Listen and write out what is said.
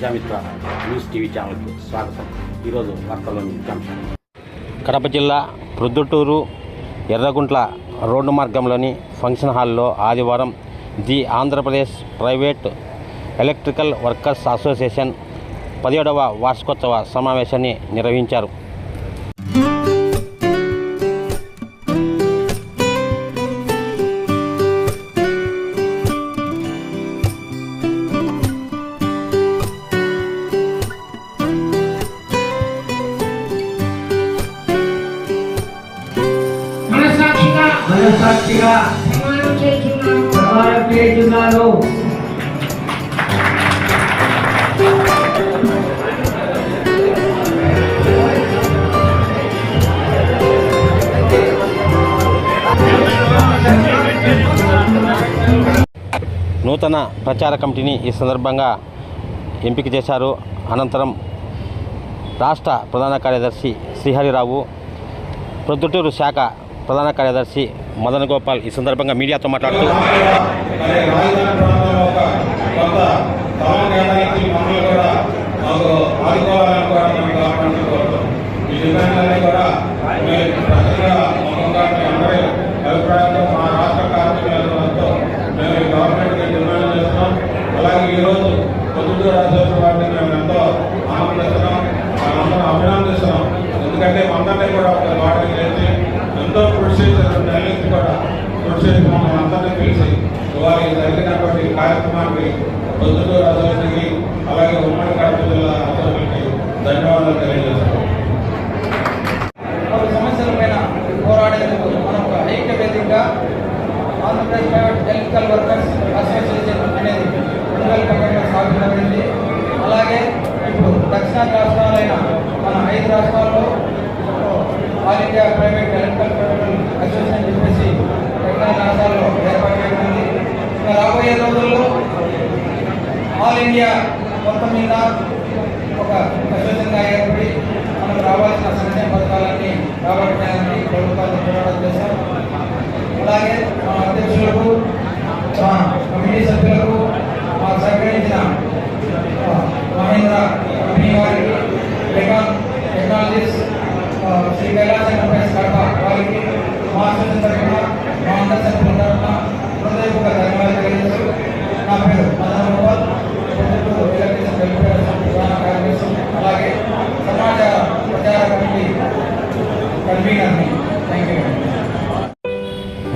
Prajamitra news TV ఛానల్కి స్వాగతం. ఈరోజు వార్తల్లోని ముఖ్యాంశాలు కడప జిల్లా ప్రొద్దుటూరు ఎర్రగుంట్ల రోడ్డు మార్గంలోని ఫంక్షన్ హాల్లో ఆదివారం the Andhra Pradesh private electrical workers association పదిహేడవ వార్షికోత్సవ సమావేశాన్ని నిర్వహించారు. మనసాక్షిగా ప్రమాణం చేస్తున్నాను నూతన ప్రచార కమిటీని ఈ సందర్భంగా ఎంపిక చేశారు. అనంతరం రాష్ట్ర ప్రధాన కార్యదర్శి శ్రీహరిరావు ప్రొద్దుటూరు శాఖ ప్రధాన కార్యదర్శి మదన్ గోపాల్ ఈ సందర్భంగా మీడియాతో మాట్లాడుతూ అలాగే ఈరోజు పొద్దుటూరు వారిని మేము ఎంతో ఆనందిస్తున్నాం అభినందిస్తున్నాం. ఎందుకంటే మనందరినీ కూడా ఒక కృషి చేసి మమ్మల్ని అందరినీ పిలిచి వారికి జరిగినటువంటి కార్యక్రమానికి పొద్దుటూరు అసోసియేషన్కి అలాగే ఉమ్మడి కడప జిల్లా అసోసియేషన్కి ధన్యవాదాలు తెలియజేస్తున్నాం సమస్యలపైన పోరాడేందుకు మనం ఒక ఐక్య వేదికగా Andhra Pradesh private electrical workers association అనేది రెండు వేల పన్నెండులో స్థాపించబడింది అలాగే ఇప్పుడు దక్షిణాది రాష్ట్రాలైన మన ఐదు రాష్ట్రాల్లో all India private all India మొత్తం మీద ఒక అసోసియేషన్గా ఏర్పడి మనకు రావాల్సిన సంక్షేమ పథకాలన్నీ రాబట్టడానికి ప్రభుత్వాన్ని పోరాటం చేశాం అలాగే మా అధ్యక్షులకు మా కమిటీ సభ్యులకు మా సహకరించిన ఆ, మహేంద్ర కంపెనీ వారికి టెకాన్ టెక్నాలజీస్ ఆ, శ్రీ కైలాస ఎంటర్ప్రైజ్ కడప వారికి మా అసోసియేషన్ తరఫున